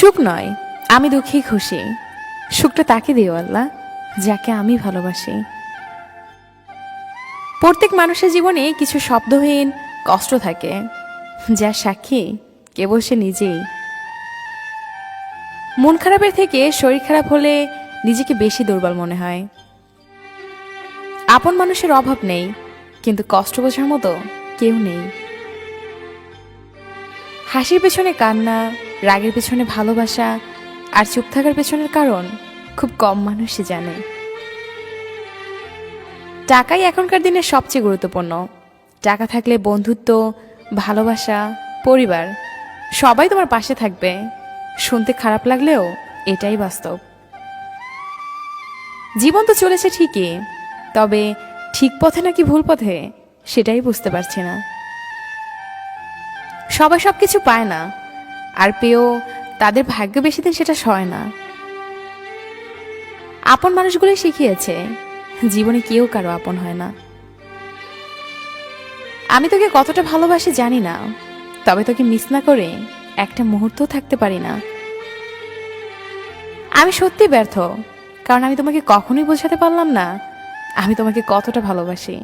সুখ নয়, আমি দুঃখী খুশি। সুখটা তাকে দিও আল্লাহ, যাকে আমি ভালোবাসি। প্রত্যেক মানুষের জীবনে কিছু শব্দহীন কষ্ট থাকে যার সাক্ষী কেবল সে নিজেই। মন খারাপের থেকে শরীর খারাপ হলে নিজেকে বেশি দুর্বল মনে হয়। আপন মানুষের অভাব নেই, কিন্তু কষ্ট বোঝার মতো কেউ নেই। হাসির পেছনে কান্না রাগের পেছনে ভালোবাসা আর চুপ থাকার পেছনের কারণ খুব কম মানুষই জানে। টাকাই এখনকার দিনে সবচেয়ে গুরুত্বপূর্ণ। টাকা থাকলে বন্ধুত্ব, ভালোবাসা, পরিবার সবাই তোমার পাশে থাকবে। শুনতে খারাপ লাগলেও এটাই বাস্তব। জীবন তো চলেছে ঠিকই, তবে ঠিক পথে নাকি ভুল পথে সেটাই বুঝতে পারছি না। সবাই সব কিছু পায় না। আর পেয়েও তাদের ভাগ্য বেশি দিন সেটা সয় না। আপন মানুষগুলোই শিখিয়েছে, জীবনে কেউ কারও আপন হয় না। আমি তোকে কতটা ভালোবাসি জানি না, তবে তোকে মিস না করে একটা মুহূর্তও থাকতে পারি না। আমি সত্যি ব্যর্থ, কারণ আমি তোমাকে কখনোই বোঝাতে পারলাম না, আমি তোমাকে কতটা ভালোবাসি।